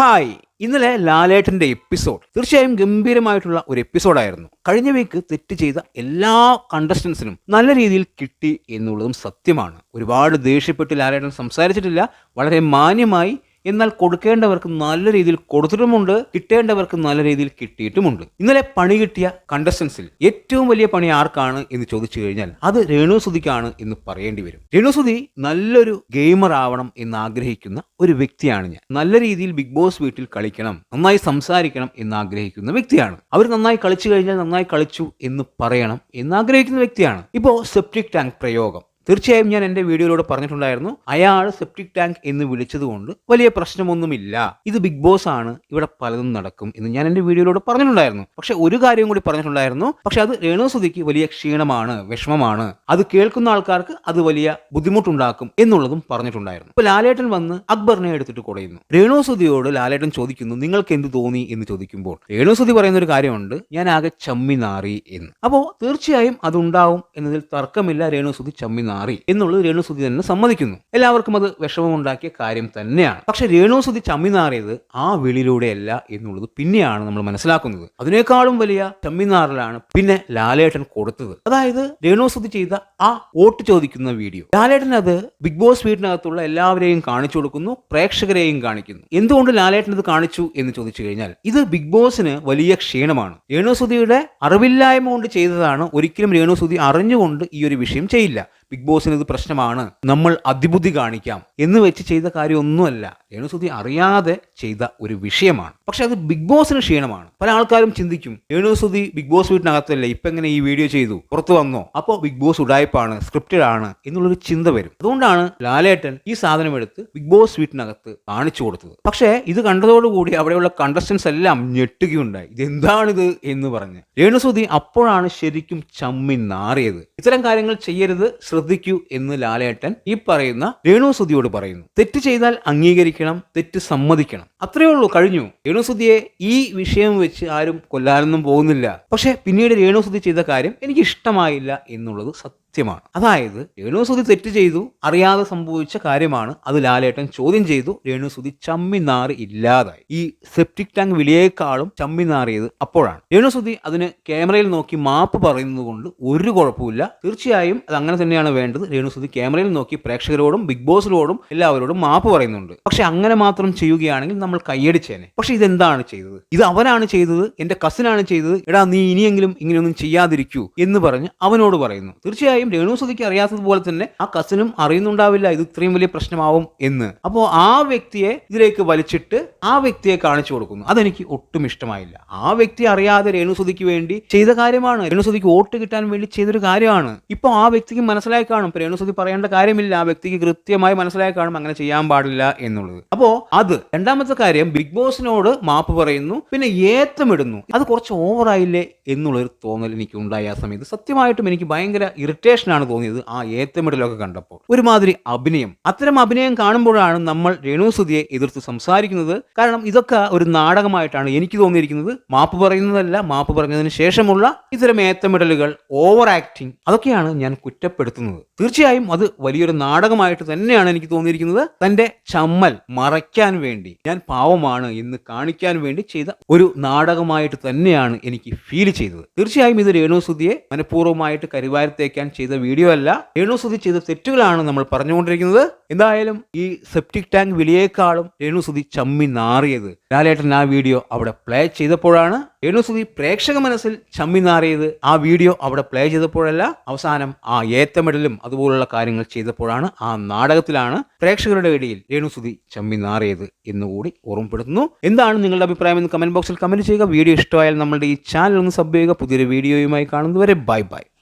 Hi. ഇന്നലെ ലാലേട്ടന്റെ episode തീർച്ചയായും ഗംഭീരമായിട്ടുള്ള ഒരു എപ്പിസോഡായിരുന്നു. കഴിഞ്ഞ വീക്ക് തെറ്റ് ചെയ്ത എല്ലാ കണ്ടസ്റ്റൻസിനും നല്ല രീതിയിൽ കിട്ടി എന്നുള്ളതും സത്യമാണ്. ഒരുപാട് ദേഷ്യപ്പെട്ട് ലാലേട്ടൻ സംസാരിച്ചിട്ടില്ല. വളരെ മാന്യമായി എന്നാൽ കൊടുക്കേണ്ടവർക്ക് നല്ല രീതിയിൽ കൊടുത്തിട്ടുമുണ്ട് കിട്ടേണ്ടവർക്ക് നല്ല രീതിയിൽ കിട്ടിയിട്ടുമുണ്ട്. ഇന്നലെ പണി കിട്ടിയ കണ്ടസ്റ്റൻസിൽ ഏറ്റവും വലിയ പണി ആർക്കാണ് എന്ന് ചോദിച്ചു കഴിഞ്ഞാൽ അത് രേണുസുതിക്കാണ് എന്ന് പറയേണ്ടി വരും. രേണുസുതി നല്ലൊരു ഗെയിമർ ആവണം എന്ന് ആഗ്രഹിക്കുന്ന ഒരു വ്യക്തിയാണ് ഞാൻ. നല്ല രീതിയിൽ ബിഗ് ബോസ് വീട്ടിൽ കളിക്കണം നന്നായി സംസാരിക്കണം എന്ന് ആഗ്രഹിക്കുന്ന വ്യക്തിയാണ്. അവർ നന്നായി കളിച്ചു കഴിഞ്ഞാൽ നന്നായി കളിച്ചു എന്ന് പറയണം എന്ന് ആഗ്രഹിക്കുന്ന വ്യക്തിയാണ്. ഇപ്പോ സെപ്റ്റിക് ടാങ്ക് പ്രയോഗം. തീർച്ചയായും ഞാൻ എന്റെ വീഡിയോയിലൂടെ പറഞ്ഞിട്ടുണ്ടായിരുന്നു അയാൾ സെപ്റ്റിക് ടാങ്ക് എന്ന് വിളിച്ചതുകൊണ്ട് വലിയ പ്രശ്നമൊന്നുമില്ല. ഇത് ബിഗ് ബോസ് ആണ് ഇവിടെ പലതും നടക്കും എന്ന് ഞാൻ എന്റെ വീഡിയോയിലൂടെ പറഞ്ഞിട്ടുണ്ടായിരുന്നു. പക്ഷെ ഒരു കാര്യം കൂടി പറഞ്ഞിട്ടുണ്ടായിരുന്നു പക്ഷെ അത് രേണുസുതിക്ക് വലിയ ക്ഷീണമാണ് വിഷമമാണ്. അത് കേൾക്കുന്ന ആൾക്കാർക്ക് അത് വലിയ ബുദ്ധിമുട്ടുണ്ടാക്കും എന്നുള്ളതും പറഞ്ഞിട്ടുണ്ടായിരുന്നു. ഇപ്പൊ ലാലേട്ടൻ വന്ന് അക്ബറിനെ എടുത്തിട്ട് കുടയുന്നു. രേണുസുതിയോട് ലാലേട്ടൻ ചോദിക്കുന്നു നിങ്ങൾക്ക് എന്ത് തോന്നി? എന്ന് ചോദിക്കുമ്പോൾ രേണുസുതി പറയുന്ന ഒരു കാര്യമുണ്ട് ഞാൻ ആകെ ചമ്മി നാറി എന്ന്. അപ്പോൾ തീർച്ചയായും അതുണ്ടാവും എന്നതിൽ തർക്കമില്ല രേണുസുതി ചമ്മി നാറി. എന്നുള്ളത് രേണുസുതി തന്നെ സമ്മതിക്കുന്നു. എല്ലാവർക്കും അത് വിഷമമുണ്ടാക്കിയ കാര്യം തന്നെയാണ്. പക്ഷെ രേണുസുതി ചമ്മി നാറിയത് ആ വിളിയിലൂടെയല്ല എന്നുള്ളത് പിന്നെയാണ് നമ്മൾ മനസ്സിലാക്കുന്നത്. അതിനേക്കാളും വലിയ ചമ്മിനാറിലാണ് പിന്നെ ലാലേട്ടൻ കൊടുത്തത്. അതായത് രേണുസുതി ചെയ്ത ആ വോട്ട് ചോദിക്കുന്ന വീഡിയോ. ലാലേട്ടൻ അത് ബിഗ് ബോസ് വീടിനകത്തുള്ള എല്ലാവരെയും കാണിച്ചു കൊടുക്കുന്നു പ്രേക്ഷകരെയും കാണിക്കുന്നു. എന്തുകൊണ്ട് ലാലേട്ടൻ ഇത് കാണിച്ചു എന്ന് ചോദിച്ചു കഴിഞ്ഞാൽ ഇത് ബിഗ് ബോസിന് വലിയ ക്ഷീണമാണ്. രേണുസുതിയുടെ അറിവില്ലായ്മ കൊണ്ട് ചെയ്തതാണ് ഒരിക്കലും രേണുസുതി അറിഞ്ഞുകൊണ്ട് ഈ ഒരു വിഷയം ചെയ്യില്ല. ബിഗ് ബോസിന് ഇത് പ്രശ്നമാണ്. നമ്മൾ അതിബുദ്ധി കാണിക്കാം. എന്ന് വെച്ച് ചെയ്ത കാര്യമൊന്നുമല്ല. രേണുസുതി അറിയാതെ ചെയ്ത ഒരു വിഷയമാണ്. പക്ഷെ അത് ബിഗ് ബോസിന് ക്ഷീണമാണ്. പല ആൾക്കാരും ചിന്തിക്കും രേണുസുതി ബിഗ് ബോസ് വീട്ടിനകത്തല്ലേ? ഇപ്പൊ എങ്ങനെ ഈ വീഡിയോ ചെയ്തു? പുറത്തു വന്നോ? അപ്പോൾ ബിഗ് ബോസ് ഉടായ്പാണ് സ്ക്രിപ്റ്റഡ് ആണ് എന്നുള്ളൊരു ചിന്ത വരും. അതുകൊണ്ടാണ് ലാലേട്ടൻ ഈ സാധനം എടുത്ത് ബിഗ് ബോസ് വീട്ടിനകത്ത് കാണിച്ചു കൊടുത്തത്. പക്ഷേ ഇത് കണ്ടതോടുകൂടി അവിടെയുള്ള കണ്ടസ്റ്റൻസ് എല്ലാം ഞെട്ടുകയുണ്ടായി. ഇതെന്താണിത് എന്ന് പറഞ്ഞ്. രേണുസുതി അപ്പോഴാണ് ശരിക്കും ചമ്മി നാറിയത്. ഇത്തരം കാര്യങ്ങൾ ചെയ്യരുത് ശ്രദ്ധിക്കൂ എന്ന് ലാലേട്ടൻ ഈ പറയുന്ന രേണുസുതിയോട് പറയുന്നു. തെറ്റ് ചെയ്താൽ അംഗീകരിക്കണം തെറ്റ് സമ്മതിക്കണം. അത്രയേ ഉള്ളൂ കഴിഞ്ഞു. രേണുസുതിയെ ഈ വിഷയം വെച്ച് ആരും കൊല്ലാനൊന്നും പോകുന്നില്ല. പക്ഷെ പിന്നീട് രേണുസുതി ചെയ്ത കാര്യം എനിക്ക് ഇഷ്ടമായില്ല എന്നുള്ളത് സത്യമാണ്. അതായത് രേണുസുതി തെറ്റ് ചെയ്തു അറിയാതെ സംഭവിച്ച കാര്യമാണ്. അത് ലാലേട്ടൻ ചോദ്യം ചെയ്തു രേണുസുതി ചമ്മി നാറി ഇല്ലാതായി. ഈ സെപ്റ്റിക് ടാങ്ക് വിളിയേക്കാളും ചമ്മി നാറിയത് അപ്പോഴാണ്. രേണുസുതി അതിന് ക്യാമറയിൽ നോക്കി മാപ്പ് പറയുന്നത് കൊണ്ട് ഒരു കുഴപ്പമില്ല തീർച്ചയായും അത് അങ്ങനെ തന്നെയാണ് വേണ്ടത്. രേണുസുതി ക്യാമറയിൽ നോക്കി പ്രേക്ഷകരോടും ബിഗ് ബോസിനോടും എല്ലാവരോടും മാപ്പ് പറയുന്നുണ്ട്. പക്ഷെ അങ്ങനെ മാത്രം ചെയ്യുകയാണെങ്കിൽ നമ്മൾ കൈയടിച്ചേനെ പക്ഷെ ഇതെന്താണ് ചെയ്തത്? ഇത് അവനാണ് ചെയ്തത് എന്റെ കസിനാണ് ചെയ്തത്. എടാ നീ ഇനിയെങ്കിലും ഇങ്ങനെയൊന്നും ചെയ്യാതിരിക്കൂ എന്ന് പറഞ്ഞ് അവനോട് പറയുന്നു. തീർച്ചയായും രേണുസുതിക്ക് അറിയാത്തതുപോലെ തന്നെ ആ കസിനും അറിയുന്നുണ്ടാവില്ല ഇത് ഇത്രയും വലിയ പ്രശ്നമാവും എന്ന്. അപ്പോൾ ആ വ്യക്തിയെ ഇതിലേക്ക് വലിച്ചിട്ട് ആ വ്യക്തിയെ കാണിച്ചു കൊടുക്കുന്നു. അതെനിക്ക് ഒട്ടും ഇഷ്ടമായില്ല. ആ വ്യക്തി അറിയാതെ രേണുസുതിക്ക് വേണ്ടി ചെയ്ത കാര്യമാണ്. രേണുസുതിക്ക് വോട്ട് കിട്ടാൻ വേണ്ടി ചെയ്തൊരു കാര്യമാണ്. ഇപ്പോൾ ആ വ്യക്തിക്ക് മനസ്സിലായി കാണും. ഇപ്പൊ രേണുസുതി പറയേണ്ട കാര്യമില്ല. ആ വ്യക്തിക്ക് കൃത്യമായി മനസ്സിലായി കാണും. അങ്ങനെ ചെയ്യാൻ പാടില്ല എന്നുള്ളത്. അപ്പോ അത് രണ്ടാമത്തെ കാര്യം ബിഗ് ബോസിനോട് മാപ്പ് പറയുന്നു. പിന്നെ ഏത്തമിടുന്നു. അത് കുറച്ച് ഓവറായില്ലേ എന്നുള്ളൊരു തോന്നൽ എനിക്ക് ഉണ്ടായി ആ സമയത്ത്. സത്യമായിട്ടും എനിക്ക് ഭയങ്കര ഇറിറ്റേഷൻ ആണ് തോന്നിയത് ആ ഏത്തമിടലൊക്കെ കണ്ടപ്പോൾ. ഒരുമാതിരി അഭിനയം. അത്തരം അഭിനയം കാണുമ്പോഴാണ് നമ്മൾ രേണു സുധിയെ എതിർത്ത് സംസാരിക്കുന്നത്. കാരണം ഇതൊക്കെ ഒരു നാടകമായിട്ടാണ് എനിക്ക് തോന്നിയിരിക്കുന്നത്. മാപ്പ് പറയുന്നതല്ല മാപ്പ് പറഞ്ഞതിന് ശേഷമുള്ള ഇത്തരം ഏത്തമിടലുകൾ ഓവർ ആക്ടിങ് അതൊക്കെയാണ് ഞാൻ കുറ്റപ്പെടുത്തുന്നത്. തീർച്ചയായും അത് വലിയൊരു നാടകമായിട്ട് തന്നെയാണ് എനിക്ക് തോന്നിയിരിക്കുന്നത്. തന്റെ ചമ്മൽ മറയ്ക്കാൻ വേണ്ടി ഞാൻ പാവമാണ് എന്ന് കാണിക്കാൻ വേണ്ടി ചെയ്ത ഒരു നാടകമായിട്ട് തന്നെയാണ് എനിക്ക് ഫീൽ ചെയ്തത്. തീർച്ചയായും ഇത് രേണുസുതിയെ മനഃപൂർവമായിട്ട് കരിവാരത്തേക്കാൻ ചെയ്ത വീഡിയോ അല്ല രേണുസുതി ചെയ്ത തെറ്റുകളാണ് നമ്മൾ പറഞ്ഞുകൊണ്ടിരിക്കുന്നത്. എന്തായാലും ഈ സെപ്റ്റിക് ടാങ്ക് വിളിയേക്കാളും രേണുസുതി ചമ്മി നാറിയത്. ലാലേട്ടൻ ആ വീഡിയോ അവിടെ പ്ലേ ചെയ്തപ്പോഴാണ്. രേണുസുതി പ്രേക്ഷക മനസ്സിൽ ചമ്മി നാറിയത്. ആ വീഡിയോ അവിടെ പ്ലേ ചെയ്തപ്പോഴല്ല അവസാനം ആ ഏത്തമിടലും അതുപോലുള്ള കാര്യങ്ങൾ ചെയ്തപ്പോഴാണ് ആ നാടകത്തിലാണ് പ്രേക്ഷകരുടെ ഇടയിൽ രേണുസുതി ചമ്മി നാറിയത് എന്നുകൂടി ഓർമ്മപ്പെടുത്തുന്നു. എന്താണ് നിങ്ങളുടെ അഭിപ്രായം എന്ന് കമന്റ് ബോക്സിൽ കമന്റ് ചെയ്യുക. വീഡിയോ ഇഷ്ടമായാൽ നമ്മളുടെ ഈ ചാനൽ ഒന്ന് സബ് ചെയ്യുക. പുതിയൊരു വീഡിയോയുമായി കാണുന്നതുവരെ ബൈ ബൈ